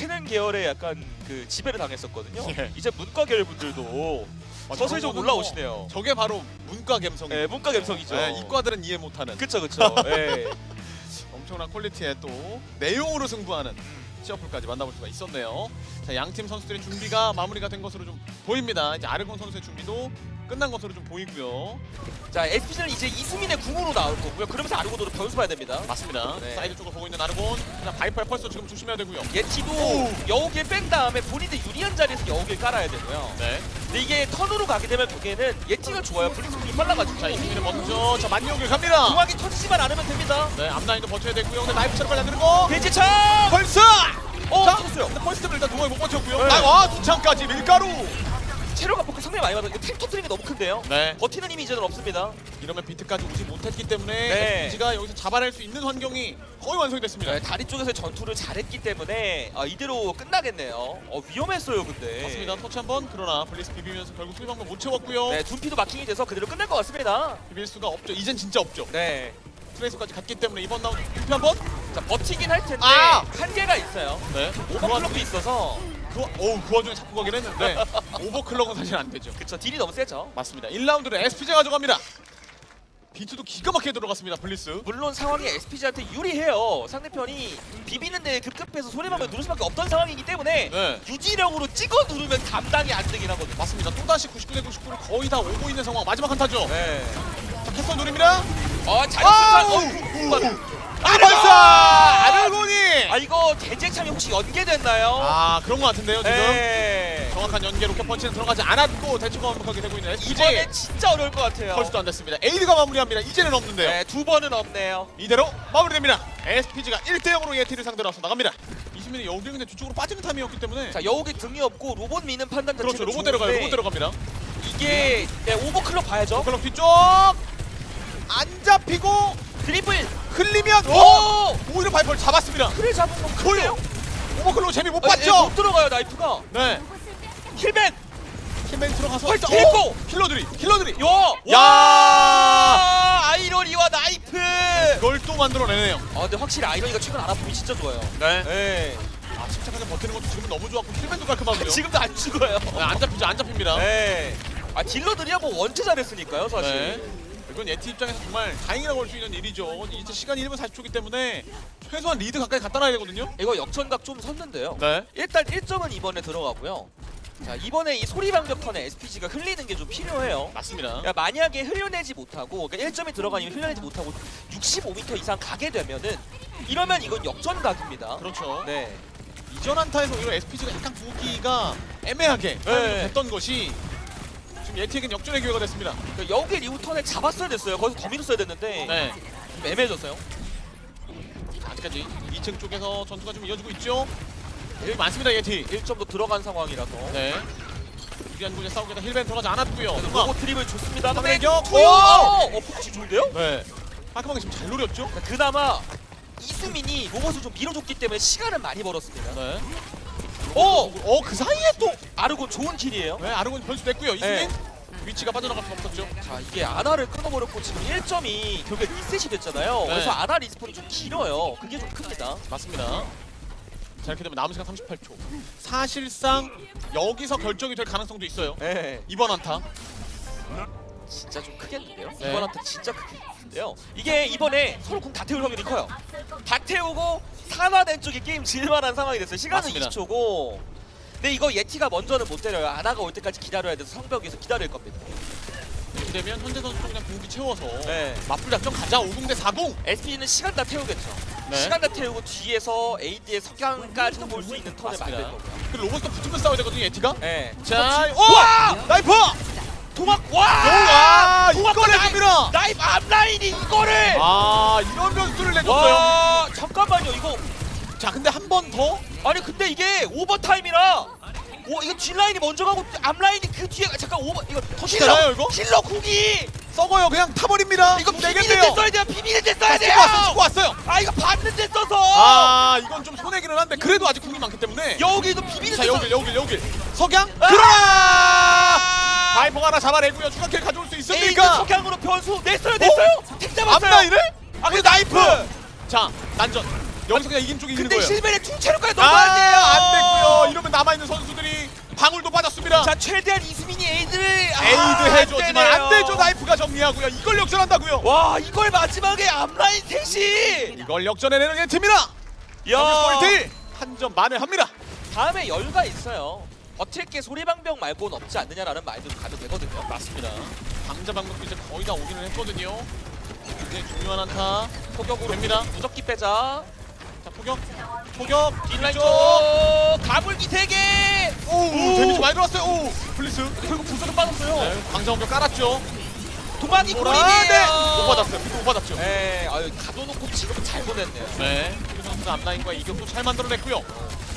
예체능 계열의 약간 그 지배를 당했었거든요. 예. 이제 문과 계열 분들도 아, 서서히 좀 저거는 올라오시네요. 뭐 저게 바로 문과 감성이. 예, 문과 감성이죠. 네, 이과들은 이해 못하는 그쵸 그쵸. 예. 엄청난 퀄리티의 또 내용으로 승부하는 시어풀까지 만나볼 수가 있었네요. 자, 양팀 선수들의 준비가 마무리가 된 것으로 좀 보입니다. 이제 아르곤 선수의 준비도 끝난 것으로 좀 보이고요. 자 SPG는 이제 이수민의 궁으로 나올 거고요. 그러면서 아르고도로 변수 봐야 됩니다. 맞습니다. 네. 사이드 쪽을 보고 있는 아르곤. 자, 바이퍼의 펄스 지금 조심해야 되고요. 예티도 오. 여우길 뺀 다음에 본인들 유리한 자리에서 여우길 깔아야 되고요. 네. 근데 이게 턴으로 가게 되면 결국에는 예티가 좋아요. 블리스쿨이 빨라가지고. 자, 이승민은 먼저 자 만용길 갑니다. 중앙이 터지지만 않으면 됩니다. 네, 앞라인도 버텨야 되고요. 근데 나이프처럼 빨리 안 되는 거. 배지창! 펄스! 어, 자, 터졌어요. 근데 펄스 때문에 일단 동호회 못 버텼고요. 네. 아, 와, 두창까지 밀가루. 체력 압박이 상당히 많이. 이거 탱 터트리는 게 너무 큰데요. 네. 버티는 힘이 이제는 없습니다. 이러면 비트까지 오지 못했기 때문에 네. FPG가 여기서 잡아낼 수 있는 환경이 거의 완성이 됐습니다. 네, 다리 쪽에서 전투를 잘했기 때문에 아, 이대로 끝나겠네요. 어, 위험했어요, 근데. 맞습니다. 터치 한번 그러나 블리스 비비면서 결국 수비 방법 못 채웠고요. 네, 둔피도 마킹이 돼서 그대로 끝날 것 같습니다. 비빌 수가 없죠. 이젠 진짜 없죠. 네. 트레이서까지 갔기 때문에 이번 라운드 투피 한 번. 자, 버티긴 할 텐데 아! 한계가 있어요. 네. 오버클럭도 있어서 그, 어우, 그 와중에 잡고 가긴 했는데 오버클럭은 사실 안 되죠. 그쵸 딜이 너무 세죠. 맞습니다. 1라운드를 SPG 가져갑니다. 비트도 기가 막히게 들어갔습니다. 블리스. 물론 상황이 SPG한테 유리해요. 상대편이 비비는데 급급해서 손해만 누를 수밖에 없던 상황이기 때문에 네. 유지력으로 찍어 누르면 감당이 안 되긴 하거든요. 맞습니다. 또다시 99 대 99를 거의 다 오고 있는 상황. 마지막 한타죠. 네. 자, 캐스터 누립니다. 어, 잘 아우! 어, 아르사! 아르곤이! 아 이거 대제참이 혹시 연계됐나요? 아, 그런 것 같은데요, 지금. 네. 정확한 연계 로켓 펀치는 들어가지 않았고 대처가 완벽하게 되고 있는 SPG. 이번엔 진짜 어려울 것 같아요. 펄스도 안 됐습니다. 에이드가 마무리합니다. 이제는 없는데요. 네, 두 번은 없네요. 이대로 마무리됩니다. SPG가 1대 0으로 예티를 상대로 앞서 나갑니다. 이수민이 여기 근데 뒤쪽으로 빠지는 타임이었기 때문에 자, 여우기 등이 없고 로봇 미는 판단 자체는 그렇죠. 로봇 데려가요. 로봇 데려갑니다. 이게 네, 오버클럭 봐야죠. 클럭 뒤쪽 안 잡히고 드리블. 흘리면 오! 오! 오히려 바이퍼를 잡았습니다. 그래 잡은 건. 큰데요? 오버클럭 재미 못 아, 예, 봤죠? 못 들어가요 나이프가. 네. 힐맨. 킬맨 들어가서 펄스 오! 킬고! 킬러들이 킬러들이 요. 야! 와! 아이러니와 나이프. 그걸 또 만들어내네요. 아 근데 확실히 아이러니가 최근 알아보기 진짜 좋아요. 네. 네. 아 침착하게 버티는 것도 지금 너무 좋았고 킬맨도 깔끔하고요. 지금도 안 죽어요. 네, 안 잡히죠. 안 잡힙니다. 네. 아 딜러들이야 뭐 원체 잘했으니까요 사실. 네. 이건 예티 입장에서 정말 다행이라고 볼수 있는 일이죠. 이제 시간이 1분 40초기 때문에 최소한 리드 가까이 갖다 놔야 되거든요. 이거 역전각 좀 섰는데요. 네. 일단 1점은 이번에 들어가고요. 자 이번에 이 소리방벽 턴에 SPG가 흘리는 게 좀 필요해요. 맞습니다. 그러니까 만약에 흘려내지 못하고 그러니까 1점이 들어가니면 흘려내지 못하고 65m 이상 가게 되면은 이러면 이건 역전각입니다. 그렇죠. 네. 이전 한타에서 오히려 SPG가 약간 보기가 애매하게 네. 됐던 것이 지금 예티에겐 역전의 기회가 됐습니다. 그 여기 리우 턴에 잡았어야 됐어요. 거기서 더 밀었어야 됐는데 네. 좀 애매해졌어요. 아직까지 2층 쪽에서 전투가 좀 이어지고 있죠. 여기 많습니다 예티. 1점도 들어간 상황이라서. 네. 유리한 곳에 싸우겠다 힐벤 들어가지 않았고요. 로봇 트립을 줬습니다. 카메라 근데 격! 오! 어, 폭치 좋은데요? 네. 깔끔하게 지금 잘 노렸죠. 그나마 이수민이 로봇을 좀 밀어줬기 때문에 시간은 많이 벌었습니다. 네. 오! 어그 사이에 또 아르곤 좋은 킬이에요. 네, 아르곤 변수됐고요. 네. 위치가 빠져나갈 수 없었죠. 자 이게 아나를 끊어버렸고 지금 1점이 결국에 리셋이 됐잖아요. 네. 그래서 아나 리스폰이 좀 길어요. 그게 좀 큽니다. 맞습니다. 자 이렇게 되면 남은 시간 38초. 사실상 여기서 결정이 될 가능성도 있어요. 네. 이번 한타. 진짜 좀 크겠는데요? 네. 이번한테 진짜 크겠는데요? 이게 이번에 서로 궁다 태울 확률이 커요. 다 태우고 산화된 쪽이 게임 질만한 상황이 됐어요. 시간은 맞습니다. 20초고. 근데 이거 예티가 먼저는 못 때려요. 아나가 올 때까지 기다려야 돼서 성벽에서 기다릴 겁니다. 이렇게 되면 현재 선수 그냥 공기 채워서 네. 맞불 작전 가자 50 대 40. SP는 시간 다 태우겠죠. 네. 시간 다 태우고 뒤에서 AD의 석양까지도 볼 수 있는 턴을 맞습니다. 만들 거고요. 그 로봇도 붙으면 싸워야 되거든요 예티가. 네. 자, 오! 와! 나이프! 도막 와! 와! 도막 이걸 해줍니다. 나이프 앞라인이 이거를! 아 이런 변수를 내줬어요. 와 잠깐만요 이거 자 근데 한 번 더. 아니 근데 이게 오버타임이라 오 이거 뒷라인이 먼저 가고 앞라인이 그 뒤에 잠깐 오버 이거 더 되나요, 이거? 킬러 궁이 썩어요 그냥 타버립니다. 이거 비비는 되겠네요. 데 써야 돼요 비비는 데 써야 자, 돼요 찍고 왔어요 찍고 왔어요. 아 이거 받는 데 써서 아 이건 좀 손해기는 한데 그래도 아직 궁이 많기 때문에. 여기도 비비는 자데 여길 여길 여길. 석양 아! 들어가. 바이퍼 하나 잡아내고요. 추가킬 가져올 수 에이가 있습니까? 석양으로 변수 냈어요 냈어요 어? 택 잡았어요 앞나 이래? 아 근데 나이프! 어. 자 난전. 여기서 그냥 이긴 쪽이 이기는 근데 거예요. 실벤의 퉁채로까지 아, 넘어가야 돼요 안 됐고요. 이러면 남아 있는 선수들이 방울도 빠졌습니다. 자 최대한 이수민이 에이드를 아, 에이드 해줬지만 안 되죠. 나이프가 정리하고요. 이걸 역전한다고요. 와 이걸 마지막에 앞라인 셋이 이걸 역전해내는 게 팀이나. 야. 골대 한점 만회합니다. 다음에 여유가 있어요 버틸 게 소리방벽 말고는 없지 않느냐라는 말도 가도 되거든요 맞습니다. 강자 방법도 이제 거의 다 오기는 했거든요. 이제 중요한 한타 포격으로 됩니다. 무적기 빼자 자 포격, 포격, 딜라인 쪽. 쪽 가불기 3개 오, 오. 데미지 많이 들어왔어요. 오, 플리스. 결국 부서도 빠졌어요 네, 강자 방법 깔았죠. 도망이 보라, 고립이에요 네. 못 받았어요. 못 받았죠. 네, 아유 가둬놓고 지금 잘 보냈네요 네. 그 선수가 앞라인과 이격도 잘 만들어냈고요.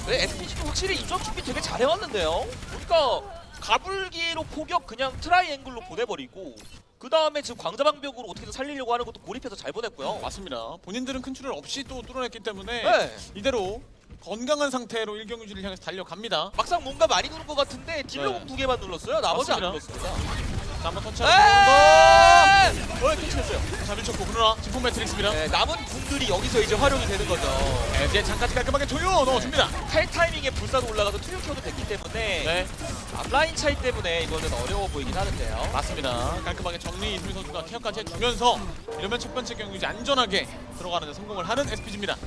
네, SPG도 확실히 이점 준비 되게 잘해왔는데요. 그러니까 가불기로 포격 그냥 트라이앵글로 보내버리고 그 다음에 지금 광자방벽으로 어떻게든 살리려고 하는 것도 고립해서 잘 보냈고요. 맞습니다. 본인들은 큰 출혈 없이 또 뚫어냈기 때문에 네. 이대로 건강한 상태로 일경 유지를 향해서 달려갑니다. 막상 뭔가 많이 누른 것 같은데 딜러공 네. 두 개만 눌렀어요. 나머지 안 맞습니다. 눌렀습니다. 자, 한번 터치하는 에이! 어, 터치했어요. 거. 자, 밀쳤고 그러나 진폭 매트릭스입니다. 네, 남은 궁들이 여기서 이제 활용이 되는 거죠. 네, 이제 장까지 깔끔하게 조여 넣어줍니다. 칼 타이밍에 불사도 올라가서 투명 켜도 됐기 때문에 네, 앞라인 차이 때문에 이거는 어려워 보이긴 하는데요. 맞습니다. 깔끔하게 정리 이수민 선수가 케어까지 해주면서 이러면 첫 번째 경기 안전하게 들어가는 데 성공을 하는 SPG입니다.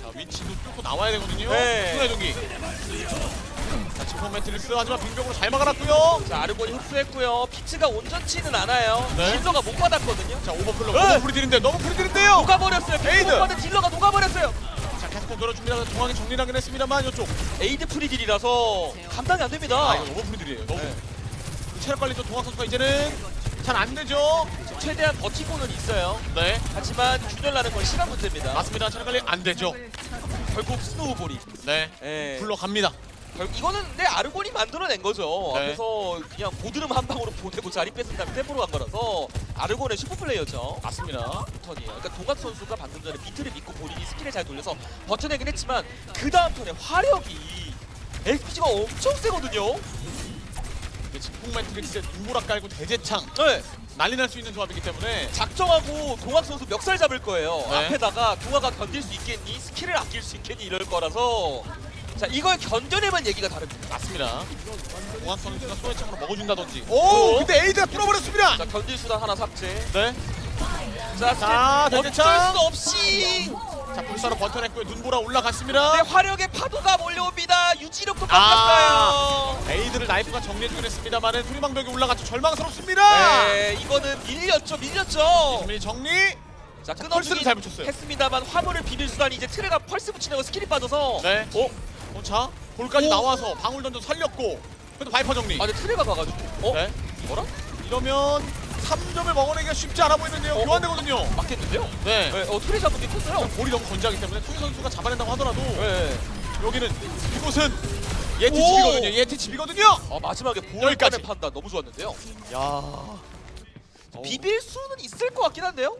자, 위치도 뚫고 나와야 되거든요. 네. 순회 동기. 자, 진폭 매트릭스 하지만 빙벽으로 잘 막아놨고요. 자, 아르곤이 흡수했고요. 피츠가 온전치는 않아요. 네. 딜러가 못 받았거든요. 자, 오버클럭 네. 너무 프리딜인데 너무 프리딜인데요. 녹아버렸어요. 에이드. 못 받은 딜러가 녹아버렸어요. 자, 계속 돌아줍니다. 중앙에 정리를 하긴 했습니다만 이쪽. 에이드 프리딜이라서 감당이 안 됩니다. 아, 이거 너무 프리딜이에요. 너무. 네. 체력 관리도 동학 선수가 이제는 잘 안 되죠. 최대한 버티고는 있어요. 네, 하지만 균열 나는 건 시간 문제입니다. 맞습니다. 체력 관리 안 되죠. 결국 스노우볼이. 네, 예. 굴러갑니다. 결- 이거는 내 아르곤이 만들어낸 거죠. 네. 앞에서 그냥 고드름 한 방으로 보내고 자리 뺏은 다음에 템포로 간 거라서 아르곤의 슈퍼플레이였죠. 맞습니다. 턴이에요. 그러니까 동학 선수가 방금 전에 비트를 믿고 본인이 스킬을 잘 돌려서 버텨내긴 했지만 그 다음 턴에 화력이 SPG가 엄청 세거든요. 이게 진폭 매트릭스에 눈보라 깔고 대제창 네. 난리 날 수 있는 조합이기 때문에 작정하고 동학 선수 멱살 잡을 거예요. 네. 앞에다가 동학가 견딜 수 있겠니? 스킬을 아낄 수 있겠니? 이럴 거라서 자 이걸 견뎌내면 얘기가 다릅니다. 맞습니다. 동학 선수가 소외창으로 먹어준다든지. 오, 오, 근데 에이드가 뚫어버렸습니다. 자 견딜 수단 하나 삭제. 네. 자, 자, 어쩔 대대창. 수 없이 자, 불사로 버텨냈고요. 눈보라 올라갔습니다. 내 화력의 파도가 몰려옵니다. 유지력도 아. 깎았어요. 에이드를 나이프가 정리해주긴 했습니다만은 수리방벽이 올라갔죠. 절망스럽습니다. 네, 이거는 밀렸죠, 밀렸죠. 이수민이 정리. 자, 끊어주긴 잘 붙였어요. 했습니다만 화물을 비빌 수단이 이제 트레가 펄스 붙이는 거 스킬이 빠져서 네. 어? 어, 자, 볼까지 오. 나와서 방울 던져 살렸고. 그래도 바이퍼 정리. 아, 근데 트레가 가가지고 어? 네. 뭐라? 이러면 3점을 먹어내기가 쉽지 않아 보이는데요. 어? 교환되거든요. 맞겠는데요? 네. 네, 어, 트레 잡은 게 컸어요. 볼이 너무 건조하기 때문에 투이 선수가 잡아낸다고 하더라도 네. 여기는 이곳은 예티 오! 집이거든요. 예티 집이거든요. 어, 마지막에. 보호까지 판단 너무 좋았는데요. 야. 비빌 수는 있을 것 같긴 한데요.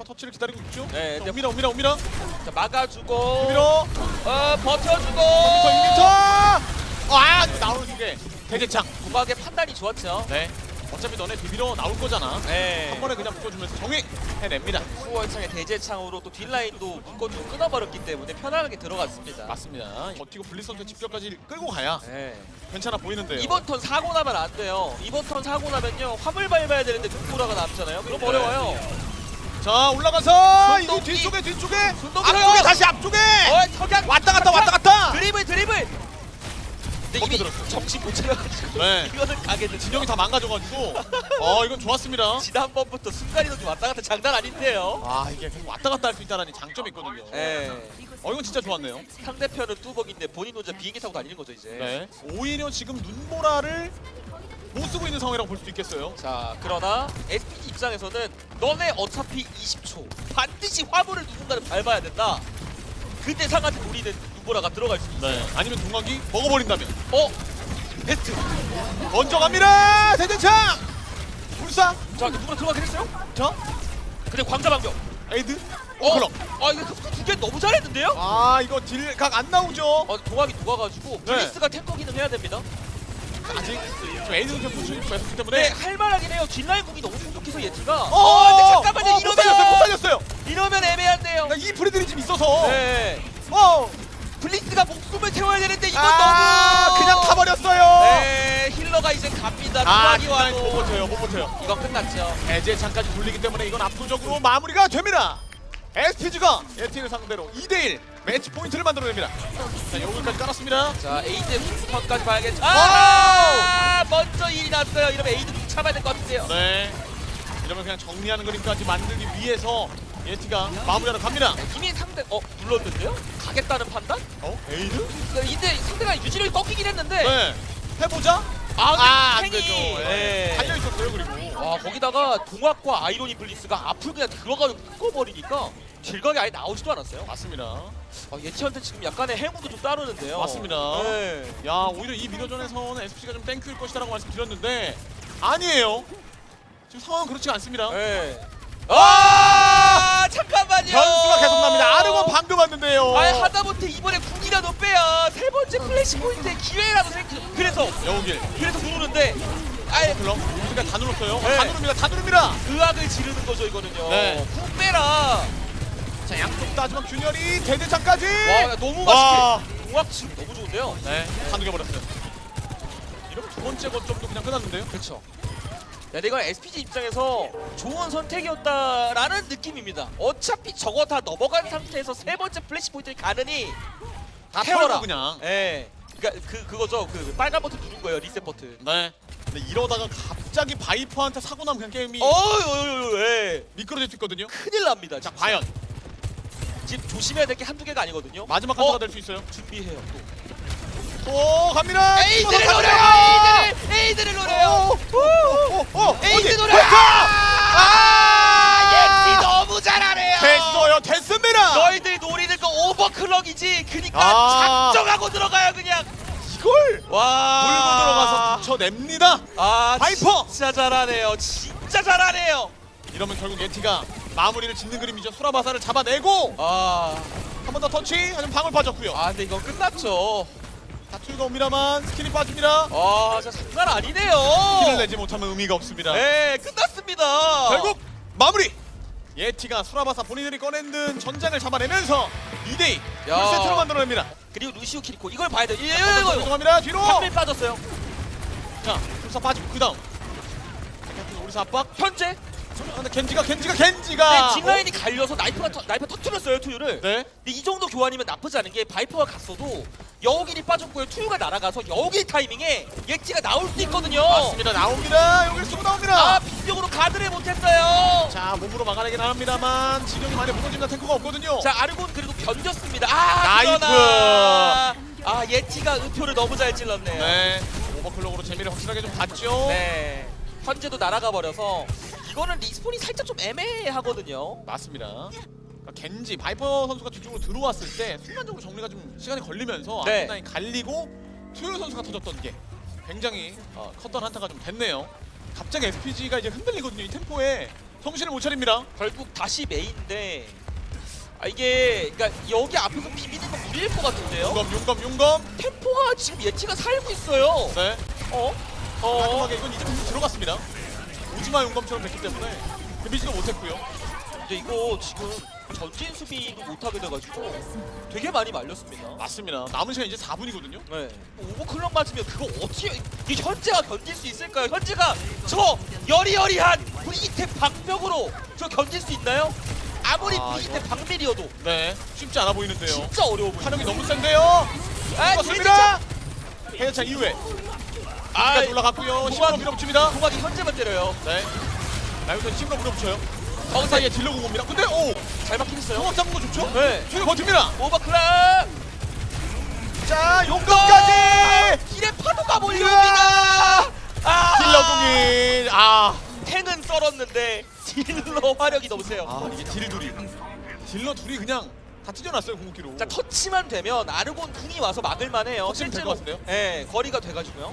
한번 터치를 기다리고 있죠. 네, 자, 근데- 옵니다, 옵니다, 옵니다. 자, 막아주고 밀어. 어, 버텨주고 2m. 아, 나오는 게 대제창. 도박의 판단이 좋았죠. 네. 어차피 너네 비비러 나올 거잖아. 네. 한 번에 그냥 묶어주면서 정리 해냅니다. 수월창의 대제창으로 또 뒷라인도 묶어주고 끊어버렸기 때문에 편안하게 들어갔습니다. 맞습니다. 버티고 블리 선수 집결까지 끌고 가야 네. 괜찮아 보이는데요. 이번 턴 사고 나면 안 돼요. 이번 턴 사고 나면요 화물 밟아야 되는데 눈보라가 남잖아요. 그럼 네. 어려워요. 자 올라가서 이거 손동기. 뒤쪽에 뒤쪽에 손동기 앞쪽에. 다시 앞쪽에 어, 석양 왔다 갔다 왔다 갔다. 드리블 드리블. 근데 이미 먹혀들었어요. 정신 못 차려가지고 네. 이거는 가겠는데. 진영이 다 망가져가지고 어 이건 좋았습니다. 지난번부터 순간이동 좀 왔다 갔다 장난 아닌데요. 아 이게 계속 왔다 갔다 할 수 있다는 장점이 있거든요. 네. 어 이건 진짜 좋았네요. 상대편은 뚜벅인데 본인 혼자 비행기 타고 다니는 거죠 이제. 네. 오히려 지금 눈보라를 못 쓰고 있는 상황이라고 볼 수도 있겠어요. 자 그러나 SPG 입장에서는 너네 어차피 20초 반드시 화물을 누군가를 밟아야 된다. 그때 상한테 우리는 눈보라가 들어갈 수 있어. 네. 아니면 동학이 먹어버린다면 어? 베스트. 먼저 갑니다. 대전창 불사 자 누구나 들어가긴 했어요? 자 근데 광자방벽. 에이드 어? 오클럭. 아 이거 흡수 두개 너무 잘했는데요? 아 이거 딜 각 안 나오죠. 어 동학이 녹아가지고 네. 블리스가 탱커 기능 해야 됩니다. 아직 지금 에이드 선수 포지션이 뺐기 네 때문에. 할만하긴 해요. 뒷라인 궁이 너무 풍족해서 예티가. 어, 어 근데 잠깐만요 어, 못 살렸어요. 못 이러면 살렸어요. 이러면 애매한데요. 나이 프리들이 지금 있어서. 네. 어. 블리스가 목숨을 태워야 되는데 이건 아, 너무 그냥 타버렸어요. 네, 힐러가 이제 갑니다. 아, 두박이 뒷라인 못 와도 버텨요, 못 버텨요. 이거 끝났죠. 해제 장까지 돌리기 때문에 이건 압도적으로 마무리가 됩니다. SPG가 예티를 상대로 2대1 매치 포인트를 만들어냅니다. 자, 여기까지 깔았습니다. 자, 에이드 후스턴까지 봐야겠죠. 아, 먼저 일이 났어요. 이러면 에이드 좀 참아야 될 것 같은데요. 네. 이러면 그냥 정리하는 그림까지 만들기 위해서 예티가 마무리하러 갑니다. 이미 상대 어 눌렀는데요? 가겠다는 판단? 어? 에이드? 이제 상대가 유지력이 꺾이긴 했는데 네. 해보자. 아, 안 근데 되죠. 예. 네. 달려 있었어요 그리고. 와 거기다가 동학과 아이로니 블리스가 앞을 그냥 들어가서 묶어버리니까 딜각이 아예 나오지도 않았어요. 맞습니다. 아, 예치한테 지금 약간의 행운도 좀 따르는데요. 맞습니다. 네. 야 오히려 이 미러전에서는 SP가 좀 땡큐일 것이다라고 말씀드렸는데 아니에요. 지금 상황은 그렇지 않습니다. 네. 아 잠깐만요. 변수가 계속 납니다. 아르곤 방금 왔는데요. 아 하다못해 이번에 궁이라도 빼야 세 번째 플래시 포인트의 기회라도 생기. 그래서 여우길. 그래서 누르는데 아예 그럼 우리가 다 눌렀어요. 네. 다 누릅니다. 다 누릅니다. 의학을 지르는 거죠 이거는요. 네. 궁 빼라. 자 양쪽 따지만 균열이 대대장까지. 와 너무 와. 맛있게. 궁합 지금 너무 좋은데요. 네. 다 누겨버렸어요. 이러면 두 번째 거점도 그냥 끝났는데요. 그렇죠. 야, 근데 이건 SPG 입장에서 좋은 선택이었다라는 느낌입니다. 어차피 저거 다 넘어간 상태에서 세 번째 플래시 포인트를 가느니 다 태워라. 그냥. 예. 그러니까 그 그거죠. 그 빨간 버튼 누른 거예요. 리셋 버튼. 네. 근데 이러다가 갑자기 바이퍼한테 사고 나면 그냥 게임이 어유, 예. 미끄러질 수 있거든요. 큰일 납니다. 자 자, 과연 지금 조심해야 될 게 한두 개가 아니거든요. 마지막 어? 한타가 될 수 있어요. 준비해요. 또. 오 갑니다. 에이드를 또 노려요. 에이드를 에이드를 노려요. 오, 오, 에이드 어디? 노려요. 아, 예티 너무 잘하네요. 됐어요. 됐습니다. 너희들 노리는 거 오버클럭이지. 그니까 아. 작정하고 들어가요 그냥. 이걸 와. 물고 들어가서 붙여냅니다. 아 바이퍼! 진짜 잘하네요. 진짜 잘하네요. 이러면 결국 예티가 마무리를 짓는 그림이죠. 수라바사를 잡아내고 아, 한 번 더 터치 하지만 방울 빠졌고요. 아 근데 이거 끝났죠. 다툴가 옵니다만 스킬이 빠집니다. 아, 진짜 장난 아니네요. 내지 못하면 의미가 없습니다. 네, 끝났습니다. 결국 마무리. 예티가 수라바사 본인들이 꺼낸 듯 전장을 잡아내면서 2대2 야. 풀세트로 만들어냅니다. 그리고 루시오 키리코 이걸 봐야 돼. 예, 이거 이거 이거. 죄송합니다. 뒤로. 한밀 빠졌어요. 자, 불사 빠지고 그 다음. 우리사 압박. 현재 근데 겐지가 겐지가 겐지가. 네, 뒷라인이 갈려서 나이프가 터, 나이프 터트렸어요 투유를. 네. 근데 이 정도 교환이면 나쁘지 않은 게 바이퍼가 갔어도 여우길이 빠졌고요. 투유가 날아가서 여우길 타이밍에 예티가 나올 수 있거든요. 맞습니다. 나옵니다. 여기 쏘고 나옵니다. 아 빈쪽으로 가드를 못했어요. 자 몸으로 막아내긴 합니다만 진영이 많이 무너집니다 탱커가 없거든요 자 아르곤 그래도 견뎠습니다. 아 나이프. 그러나 아 예티가 의표를 너무 잘 찔렀네요. 네 오버클럭으로 재미를 확실하게 좀 봤죠 네. 현재도 날아가 버려서 이거는 리스폰이 살짝 좀 애매하거든요. 맞습니다 그러니까 겐지 바이퍼 선수가 뒤쪽으로 들어왔을 때 순간적으로 정리가 좀 시간이 걸리면서 네. 앞라인 갈리고 투요 선수가 터졌던 게 굉장히 어, 컸던 한타가 좀 됐네요 갑자기 SPG가 이제 흔들리거든요 이 템포에 정신을 못 차립니다 결국 다시 메인인데 아 이게 그러니까 여기 앞에서 비비는 건 무리일 것 같은데요. 용검 용검 용검 템포가 지금 예티가 살고 있어요. 네 어? 어? 깔끔하게 이건 이제 들어갔습니다 우지마 용검처럼 됐기 때문에 데미지도 못했고요 근데 이거 지금 전진 수비도 못하게 돼가지고 되게 많이 말렸습니다. 맞습니다 남은 시간 이제 4분이거든요 네. 오버클럭 맞으면 그거 어떻게 이 현재가 견딜 수 있을까요? 현재가 저 여리여리한 브리기테 방벽으로 저 견딜 수 있나요? 아무리 아, 브리기테 이거- 방밀이어도 네 쉽지 않아 보이는데요 진짜 어려워 보여요. 화력이 너무 센데요 아, 죽었습니다 해야차 이후에 아, 올라갔고요 힘으로 밀어붙입니다 동학이 현재만 때려요. 네 나유선 힘으로 밀어붙여요 어, 사이에 딜러 공입니다 근데 오잘 했어요. 통합 잡는 거 좋죠? 네. 저기 버팁니다 오버클럭! 자 용검까지 길에 파도가 몰려옵니다. 아, 딜러 공이 아, 탱은 썰었는데 딜러 화력이 너무 세요. 아 이게 딜 둘이 딜러 둘이 그냥 다 찢어놨어요 궁극기로 자 터치만 되면 아르곤 궁이 와서 막을만해요. 같은데요? 네, 거리가 돼가지고요.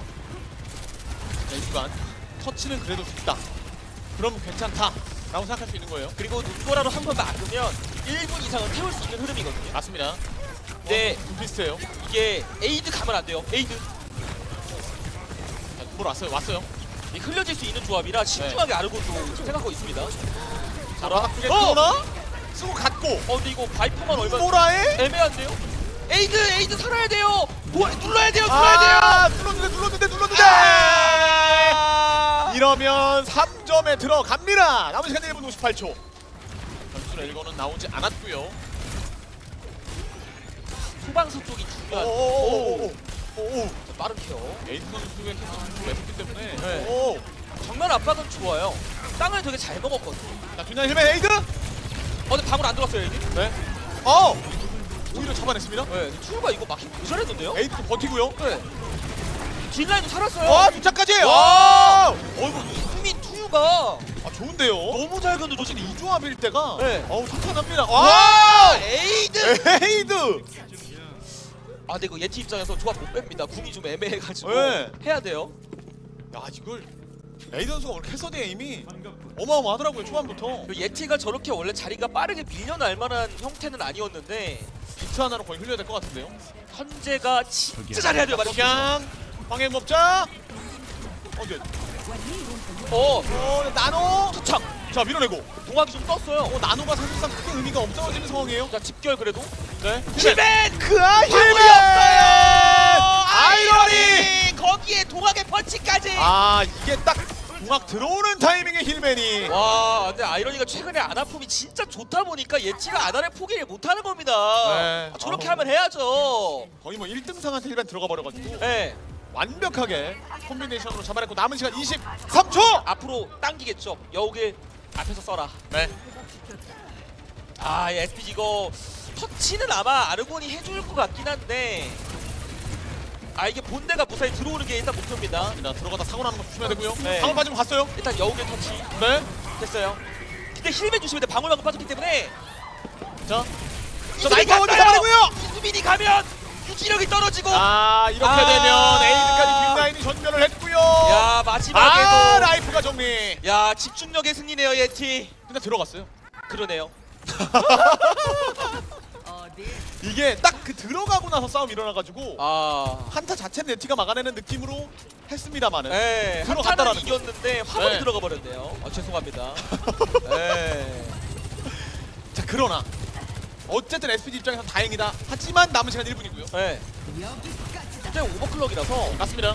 순간 터치는 그래도 됐다 그럼 괜찮다 라고 생각할 수 있는 거예요 그리고 눈보라로 한 번 막으면 1분 이상은 태울 수 있는 흐름이거든요. 맞습니다 네. 어, 좀 비슷해요 이게 에이드 가면 안 돼요. 에이드 자 눈보라 왔어요 왔어요 이 흘려질 수 있는 조합이라 신중하게 아르곤도 생각하고 있습니다. 자 바닥쪽에 어! 들어오나? 쓰고 갔고 어 근데 이거 바이퍼만 얼마 보라에 애매한데요? 에이드 에이드 살아야 돼요. 뭐, 눌러야 돼요. 눌러야 돼요. 아, 뚫어주지 들어갑니다. 남은 시간 1분 58초. 전술 엘거는 나오지 않았고요. 후방수 쪽이 중요한 오오오오오. 자, 빠른 케어. 에이스 선수의 캐스터 선수 매섭기 때문에. 네. 오. 정면 압박은 좋아요. 땅을 되게 잘 먹었거든요. 자 뒷날 힐맨 에이드. 어, 근데 방울 안 들어갔어요, 여기. 네. 어. 오히려 잡아냈습니다. 네, 투유가 이거 막힌 개 잘했는데요? 에이드도 버티고요. 네. 뒷라인도 살았어요. 와 주차까지. 와! 와. 어이구, 이수민 투유가 아 좋은데요. 너무 잘 건드려. 사실 이 조합일 때가. 네. 어우 탄탄합니다. 와! 와. 에이드! 에이드. 아, 근데 이거 예티 입장에서 조합 못 뺍니다. 궁이 좀 애매해가지고. 네. 해야 돼요. 야 이걸 에이드 선수가 오늘 캐서디 에임이 어마어마하더라고요 초반부터. 그 예티가 저렇게 원래 자리가 빠르게 밀려날 만한 형태는 아니었는데 비트 하나로 거의 흘려야 될 것 같은데요. 현재가 진짜 잘해야 돼요, 말이죠. 방해 먹자. 어디? 어, 어 나노. 투창. 자 밀어내고. 동학이 좀 떴어요. 어 나노가 사실상 크게 의미가 없어지는 상황이에요. 자, 집결 그래도. 네. 힐맨! 그아 방울이 아이러니. 거기에 동학의 펀치까지! 아 이게 딱 공학 들어오는 타이밍에 힐맨이. 와, 근데 아이러니가 최근에 아나폼이 진짜 좋다 보니까 예치가 아나를 포기를 못하는 겁니다. 네. 아, 저렇게 아우. 하면 해야죠. 거의 뭐 1등상한테 힐맨 들어가 버려가지고 네, 완벽하게 콤비네이션으로 잡아냈고 남은 시간 23초. 앞으로 당기겠죠. 여우길 앞에서 써라. 네. 아, 이 SPG 이거 터치는 아마 아르곤이 해줄 것 같긴 한데 아 이게 본대가 무사히 들어오는 게 일단 목표입니다. 자, 들어가다 사고 나는 거 조심해야 되고요. 네. 방울 빠지면 갔어요. 일단 여우길 터치 네. 됐어요. 근데 힐맨 조심해야 돼. 방울방울 빠졌기 때문에 자. 자 이수빈이 나이가 갔어요! 잡아내고요. 이수빈이 가면 유지력이 떨어지고 아 이렇게 아. 되면 에이드까지 뒷라인이 전멸을 했고요. 야 마지막에도 아 라이프가 정리. 야 집중력의 승리네요 예티. 근데 들어갔어요. 그러네요. 이게 딱 그 들어가고 나서 싸움 일어나가지고 아. 한타 자체 네티가 막아내는 느낌으로 했습니다만은. 네, 들어갔다라는 한타는 이겼는데 화물이 네. 들어가 버렸네요. 아, 죄송합니다. 네. 자 그러나 어쨌든 SPG 입장에서 다행이다. 하지만 남은 시간 1분이고요. 네. 진짜 오버클럭이라서 맞습니다.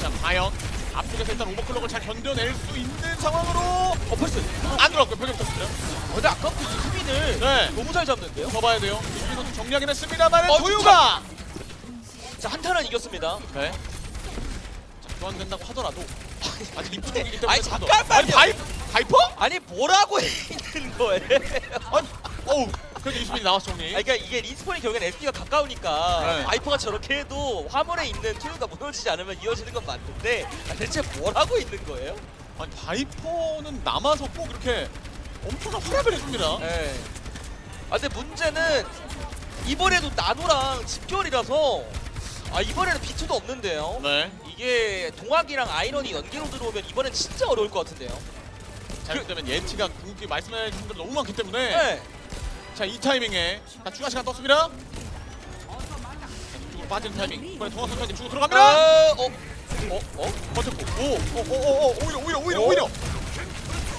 자 과연 앞쪽에서 일단 오버클럭을 잘 견뎌낼 수 있는 상황으로 어 펄스. 안 들어갔고요. 떴습니다. 어, 근데 아까부터 수빈을 네. 너무 잘 잡는데요. 더 봐야 돼요. 이수빈 선수 정리하긴 했습니다만 어, 도유가 자 한타는 이겼습니다. 네. 자, 교환된다고 하더라도 아직 입구 중이기 때문에 아니. 잠깐만요. 아니 바이 바이퍼? 아니 뭐라고 있는 거예요? 아니 어우 그래도 이수빈이 나왔어 정리. 아니, 그러니까 이게 리스폰이 결국엔 SP가 가까우니까 네. 바이퍼가 저렇게 해도 화물에 있는 투유가 무너지지 않으면 이어지는 건 맞는데 아, 대체 뭐라고 있는 거예요? 아니 바이퍼는 남아서 꼭 이렇게 엄청난 활약을 해줍니다. 네. 아 근데 문제는 이번에도 나노랑 집결이라서 아 이번에는 비트도 없는데요. 네. 이게 동학이랑 아이런이 연계로 들어오면 이번엔 진짜 어려울 것 같은데요. 자 이렇게 되면 예치가 궁극기 주신 대로 너무 많기 때문에 네. 자 이 타이밍에 자 추가 시간 떴습니다. 자, 이쪽으로 빠지는 타이밍. 이번에 동학 선수한테 주고 들어갑니다. 아, 어, 어, 어? 버텼고 오오오오 오히려 오히려 오히려 오. 오히려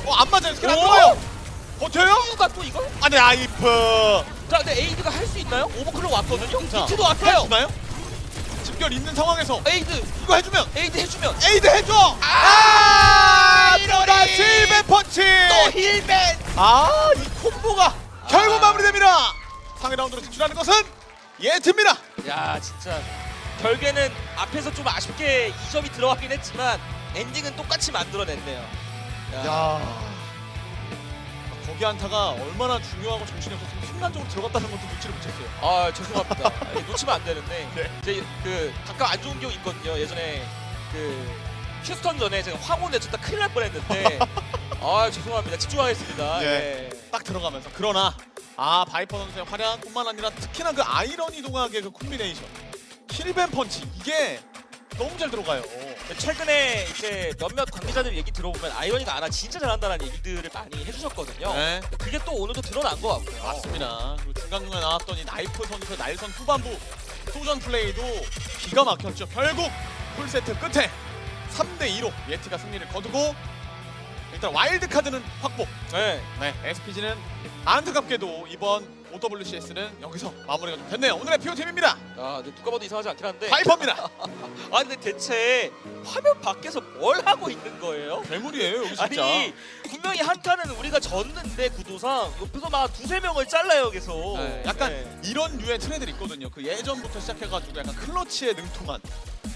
어 안 맞아요 스킬 안 오. 들어가요. 버텨요? 투유가 또 이걸? 아네 아이프. 자, 근데 에이드가 할 수 있나요? 오버클럭 왔거든요. 자, 비트도 왔어요. 해주나요? 집결 있는 상황에서 에이드, 이거 해주면 에이드 해주면 에이드 해줘. 아, 이러니. 실베 펀치. 또 힐맨. 아, 이 콤보가 결국 아. 마무리됩니다. 상위 라운드로 진출하는 것은 예트입니다. 야, 진짜 결국에는 앞에서 좀 아쉽게 2점이 들어가긴 했지만 엔딩은 똑같이 만들어냈네요. 야. 거기 한타가 얼마나 중요하고 정신이 없었으면 순간적으로 들어갔다는 것도 눈치를 못 챘어요. 아 죄송합니다. 아니, 놓치면 안 되는데 네. 이제 그 가끔 안 좋은 기억 있거든요. 예전에 그 휴스턴 전에 제가 황혼 내쳤다 큰일 날 뻔했는데 아 죄송합니다. 집중하겠습니다. 예. 예. 딱 들어가면서 그러나 아 바이퍼 선수의 활약뿐만 아니라 특히나 그 아이러니 동학의 그 콤비네이션 힐벤 펀치 이게 너무 잘 들어가요. 최근에 이제 몇몇 관계자들 얘기 들어보면 아이러니가 아나 진짜 잘한다는 얘기들을 많이 해주셨거든요. 네. 그게 또 오늘도 드러난 것 같고요. 맞습니다. 그리고 중간중간에 나왔던 이 나이프 선수의 날선 후반부 소전 플레이도 기가 막혔죠. 결국 풀세트 끝에 3대 2로 예티가 승리를 거두고 일단 와일드 카드는 확보. 네. 네, SPG는 안타깝게도 이번 OWCS는 여기서 마무리가 좀 됐네요. 오늘의 피오팀입니다. 아, 근데 누가 봐도 이상하지 않긴 한데. 바이퍼입니다. 아, 근데 대체 화면 밖에서 뭘 하고 있는 거예요? 괴물이에요 여기 진짜. 아니 분명히 한 칸은 우리가 졌는데 구도상 옆에서 막 두세 명을 잘라요 계속 네, 약간 네. 이런 류의 트레이드를 있거든요. 그 예전부터 시작해가지고 약간 클러치에 능통한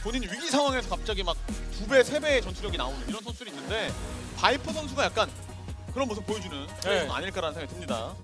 본인 위기 상황에서 갑자기 막 두 배, 세 배의 전투력이 나오는 이런 선수들이 있는데 바이퍼 선수가 약간 그런 모습 보여주는 그런 네. 선수 아닐까라는 생각이 듭니다.